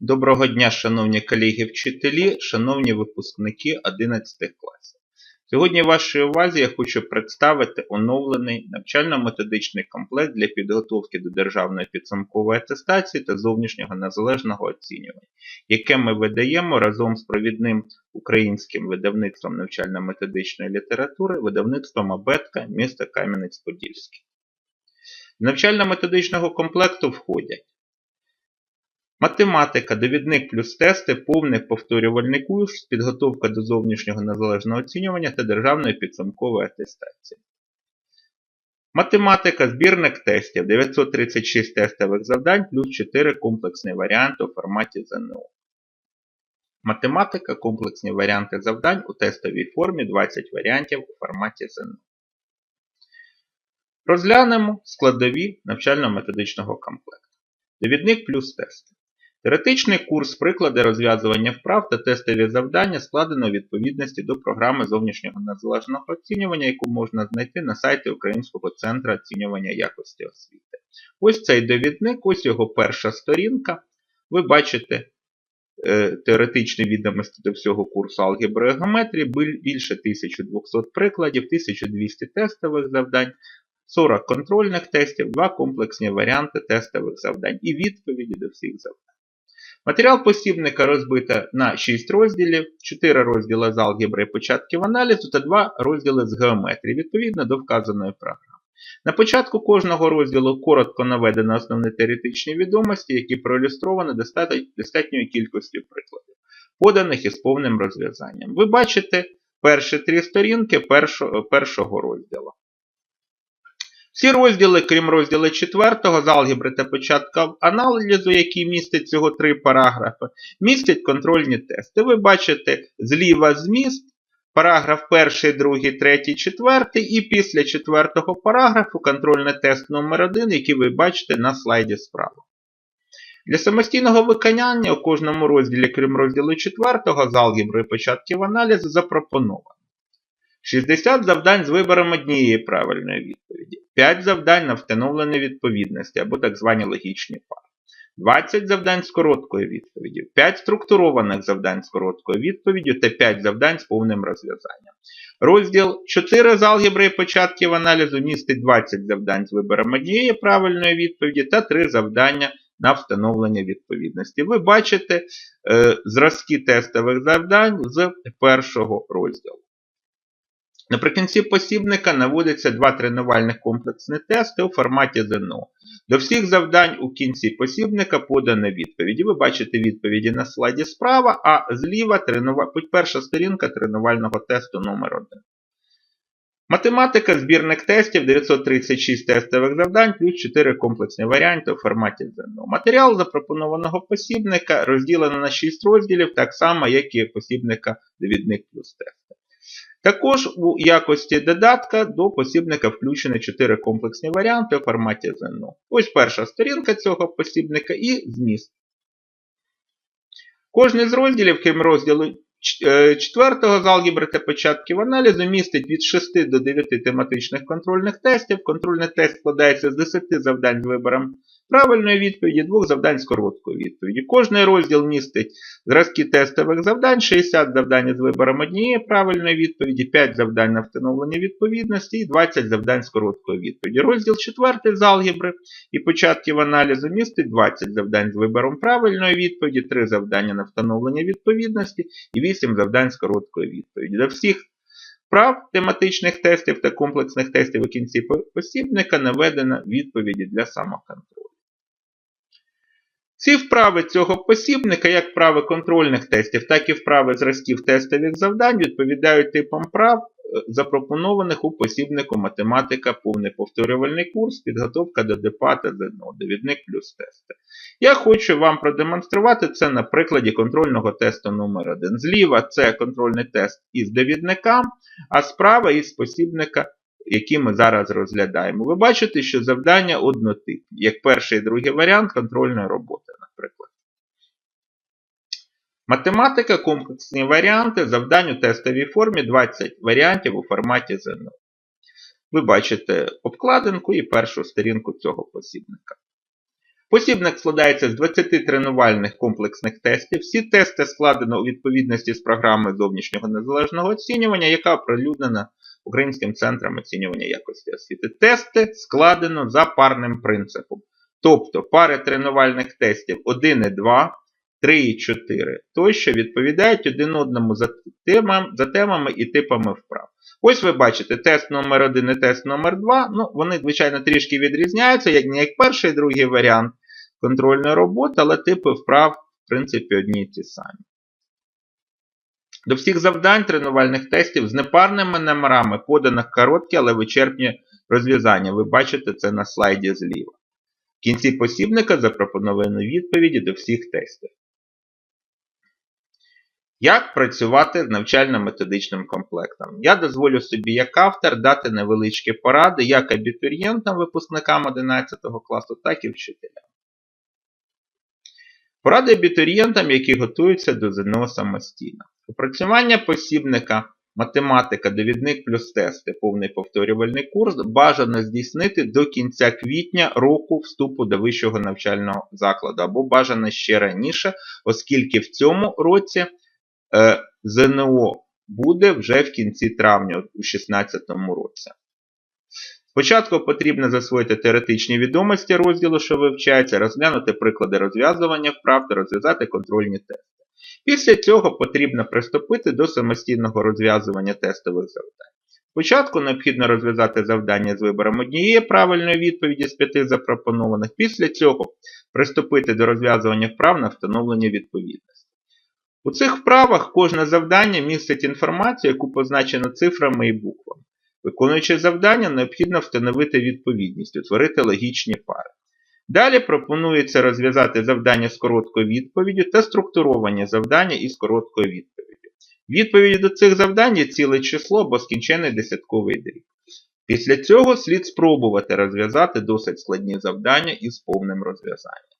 Доброго дня, шановні колеги-вчителі, шановні випускники 11 класів. Сьогодні вашій увазі я хочу представити оновлений навчально-методичний комплект для підготовки до державної підсумкової атестації та зовнішнього незалежного оцінювання, яке ми видаємо разом з провідним українським видавництвом навчально-методичної літератури, видавництвом Абетка міста Кам'янець-Подільський. До навчально-методичного комплекту входять Математика, довідник плюс тести, повний повторювальний курс, підготовка до зовнішнього незалежного оцінювання та державної підсумкової атестації. Математика, збірник тестів, 936 тестових завдань плюс 4 комплексні варіанти у форматі ЗНО. Математика, комплексні варіанти завдань у тестовій формі 20 варіантів у форматі ЗНО. Розглянемо складові навчально-методичного комплекту. Довідник плюс тести. Теоретичний курс приклади розв'язування вправ та тестові завдання складено у відповідності до програми зовнішнього незалежного оцінювання, яку можна знайти на сайті Українського центру оцінювання якості освіти. Ось цей довідник, ось його перша сторінка. Ви бачите е, теоретичні відомості до всього курсу алгебри і геометрії, більше 1200 прикладів, 1200 тестових завдань. 40 контрольних тестів, 2 комплексні варіанти тестових завдань і відповіді до всіх завдань. Матеріал посібника розбито на 6 розділів, 4 розділи з алгебри і початків аналізу та 2 розділи з геометрії, відповідно до вказаної програми. На початку кожного розділу коротко наведено основні теоретичні відомості, які проілюстровані достатньою кількістю прикладів, поданих із повним розв'язанням. Ви бачите перші три сторінки першого розділу. Всі розділи, крім розділу 4 з алгебри та початка аналізу, який містить всього три параграфи, містять контрольні тести. Ви бачите зліва зміст, параграф 1, 2, 3, 4 і після четвертого параграфу контрольний тест номер 1 який ви бачите на слайді справа. Для самостійного виконання у кожному розділі, крім розділу 4 з алгебри початків аналізу, запропоновано 60 завдань з вибором однієї правильної відповіді, 5 завдань на встановлення відповідності або так звані логічні пари, 20 завдань з короткою відповіддю, 5 структурованих завдань з короткою відповіддю та 5 завдань з повним розв'язанням. Розділ 4 з алгебри початків аналізу містить 20 завдань з вибором однієї правильної відповіді та 3 завдання на встановлення відповідності. Ви бачите е, зразки тестових завдань з першого розділу. Наприкінці посібника наводяться два тренувальних комплексні тести у форматі ЗНО. До всіх завдань у кінці посібника подано відповіді. Ви бачите відповіді на слайді справа, а зліва тренува... перша сторінка тренувального тесту номер 1 Математика, збірник тестів, 936 тестових завдань, плюс 4 комплексні варіанти у форматі ЗНО. Матеріал запропонованого посібника розділено на 6 розділів, так само, як і посібника довідник плюс тести. Також у якості додатка до посібника включені 4 комплексні варіанти у форматі ЗНО. Ось перша сторінка цього посібника і зміст. Кожний з розділів, крім розділу 4 е, з алгебри та початків аналізу, містить від 6 до 9 тематичних контрольних тестів. Контрольний тест складається з 10 завдань з вибором правильної відповіді, двох завдань з короткою відповіді. Кожний розділ містить зразки тестових завдань, 60 завдань з вибором однієї правильної відповіді, 5 завдань на встановлення відповідності і 20 завдань з короткою відповіді. Розділ 4 з алгебри і початків аналізу містить 20 завдань з вибором правильної відповіді, 3 завдання на встановлення відповідності і 8 завдань з короткою відповіді. До всіх Прав тематичних тестів та комплексних тестів у кінці посібника наведено відповіді для самоконтролю. Ці вправи цього посібника, як вправи контрольних тестів, так і вправи зразків тестових завдань, відповідають типам прав, е, запропонованих у посібнику математика, повний повторювальний курс, підготовка до ДПА та ЗНО, довідник плюс тести. Я хочу вам продемонструвати це на прикладі контрольного тесту номер 1 Зліва це контрольний тест із довідника, а справа із посібника які ми зараз розглядаємо. Ви бачите, що завдання однотипні, як перший і другий варіант контрольної роботи, наприклад. Математика, комплексні варіанти, завдань у тестовій формі 20 варіантів у форматі ЗНО. Ви бачите обкладинку і першу сторінку цього посібника. Посібник складається з 20 тренувальних комплексних тестів. Всі тести складено у відповідності з програмою зовнішнього незалежного оцінювання, яка оприлюднена Українським центром оцінювання якості освіти. Тести складено за парним принципом. Тобто пари тренувальних тестів 1 і 2, 3 і 4 тощо відповідають один одному за, темам, за темами і типами вправ. Ось ви бачите тест номер 1 і тест номер 2 ну, вони, звичайно, трішки відрізняються, як не як перший і другий варіант контрольної роботи, але типи вправ, в принципі, одні і ті самі. До всіх завдань тренувальних тестів з непарними номерами подано короткі, але вичерпні розв'язання. Ви бачите це на слайді зліва. В кінці посібника запропоновані відповіді до всіх тестів. Як працювати з навчально-методичним комплектом? Я дозволю собі як автор дати невеличкі поради як абітурієнтам, випускникам 11 класу, так і вчителям. Поради абітурієнтам, які готуються до ЗНО самостійно. Опрацювання посібника математика, довідник плюс тести, повний повторювальний курс бажано здійснити до кінця квітня року вступу до вищого навчального закладу, або бажано ще раніше, оскільки в цьому році е, ЗНО буде вже в кінці травня у 2016 році. Спочатку потрібно засвоїти теоретичні відомості розділу, що вивчається, розглянути приклади розв'язування вправ та розв'язати контрольні тести. Після цього потрібно приступити до самостійного розв'язування тестових завдань. Спочатку необхідно розв'язати завдання з вибором однієї правильної відповіді з п'яти запропонованих, після цього приступити до розв'язування вправ на встановлення відповідності. У цих вправах кожне завдання містить інформацію, яку позначено цифрами і буквами. Виконуючи завдання, необхідно встановити відповідність, утворити логічні пари. Далі пропонується розв'язати завдання з короткою відповіддю та структуровані завдання із короткою відповіддю. Відповіді до цих завдань є ціле число або скінчений десятковий дріб. Після цього слід спробувати розв'язати досить складні завдання із повним розв'язанням.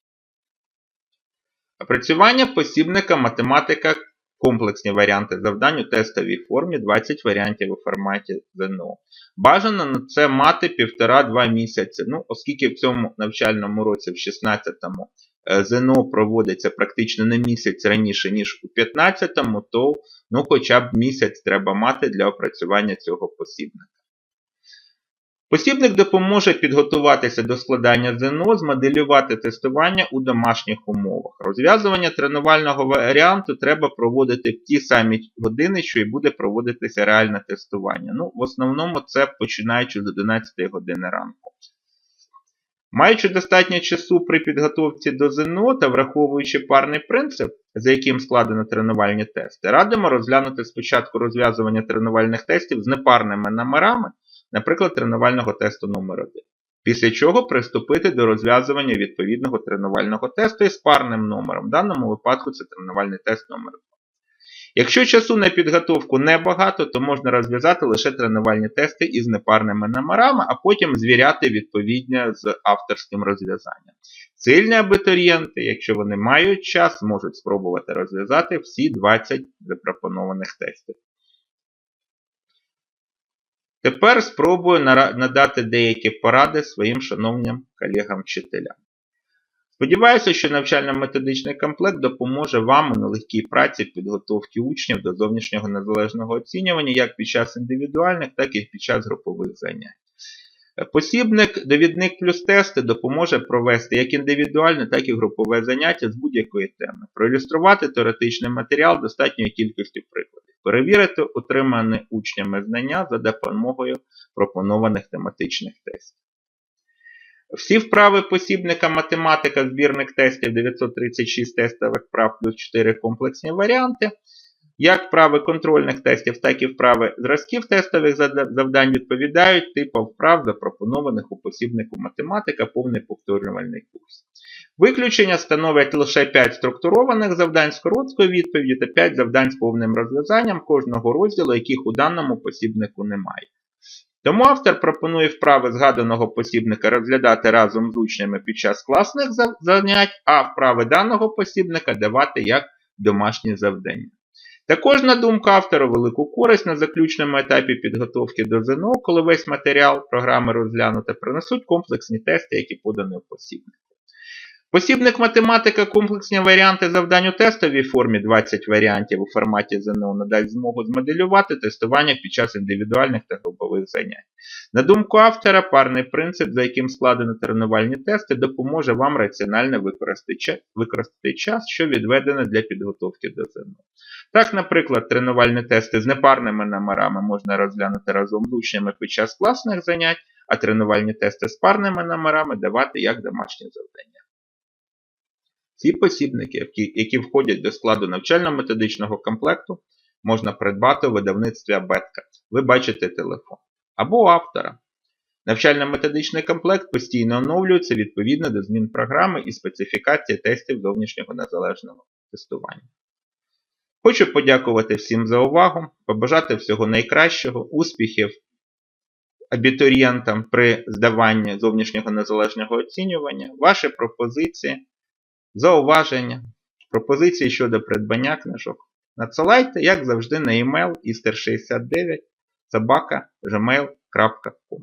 Опрацювання посібника математика комплексні варіанти завдань у тестовій формі 20 варіантів у форматі ЗНО. Бажано на це мати 1,5-2 місяці. Ну, Оскільки в цьому навчальному році, в 16-му, е, ЗНО проводиться практично на місяць раніше, ніж у 15-му, то ну, хоча б місяць треба мати для опрацювання цього посібника. Посібник допоможе підготуватися до складання ЗНО, змоделювати тестування у домашніх умовах. Розв'язування тренувального варіанту треба проводити в ті самі години, що і буде проводитися реальне тестування. Ну, В основному це починаючи з 11 години ранку. Маючи достатньо часу при підготовці до ЗНО та враховуючи парний принцип, за яким складено тренувальні тести, радимо розглянути спочатку розв'язування тренувальних тестів з непарними номерами наприклад, тренувального тесту номер 1 Після чого приступити до розв'язування відповідного тренувального тесту із парним номером. В даному випадку це тренувальний тест номер 2 Якщо часу на підготовку небагато, то можна розв'язати лише тренувальні тести із непарними номерами, а потім звіряти відповідно з авторським розв'язанням. Сильні абітурієнти, якщо вони мають час, можуть спробувати розв'язати всі 20 запропонованих тестів. Тепер спробую надати деякі поради своїм шановним колегам-вчителям. Сподіваюся, що навчально-методичний комплект допоможе вам у нелегкій праці підготовки учнів до зовнішнього незалежного оцінювання як під час індивідуальних, так і під час групових занять. Посібник довідник плюс тести допоможе провести як індивідуальне, так і групове заняття з будь-якої теми, проілюструвати теоретичний матеріал достатньою кількістю прикладів перевірити отримані учнями знання за допомогою пропонованих тематичних тестів. Всі вправи посібника математика збірних тестів 936 тестових вправ плюс 4 комплексні варіанти. Як вправи контрольних тестів, так і вправи зразків тестових завдань відповідають типам вправ, запропонованих у посібнику математика повний повторювальний курс. Виключення становлять лише 5 структурованих завдань з короткою відповіддю та 5 завдань з повним розв'язанням кожного розділу, яких у даному посібнику немає. Тому автор пропонує вправи згаданого посібника розглядати разом з учнями під час класних занять, а вправи даного посібника давати як домашні завдання. Також, на думку автора, велику користь на заключному етапі підготовки до ЗНО, коли весь матеріал програми розглянути, принесуть комплексні тести, які подані в посібнику. Посібник математика комплексні варіанти завдань у тестовій формі 20 варіантів у форматі ЗНО надасть змогу змоделювати тестування під час індивідуальних та групових занять. На думку автора, парний принцип, за яким складено тренувальні тести, допоможе вам раціонально використати час, що відведено для підготовки до ЗНО. Так, наприклад, тренувальні тести з непарними номерами можна розглянути разом з учнями під час класних занять, а тренувальні тести з парними номерами давати як домашні завдання. Ці посібники, які, входять до складу навчально-методичного комплекту, можна придбати у видавництві Абетка. Ви бачите телефон. Або автора. Навчально-методичний комплект постійно оновлюється відповідно до змін програми і специфікації тестів зовнішнього незалежного тестування. Хочу подякувати всім за увагу, побажати всього найкращого, успіхів абітурієнтам при здаванні зовнішнього незалежного оцінювання, ваші пропозиції, зауваження, пропозиції щодо придбання книжок. Надсилайте, як завжди, на e-mail ister69 собака gmail.com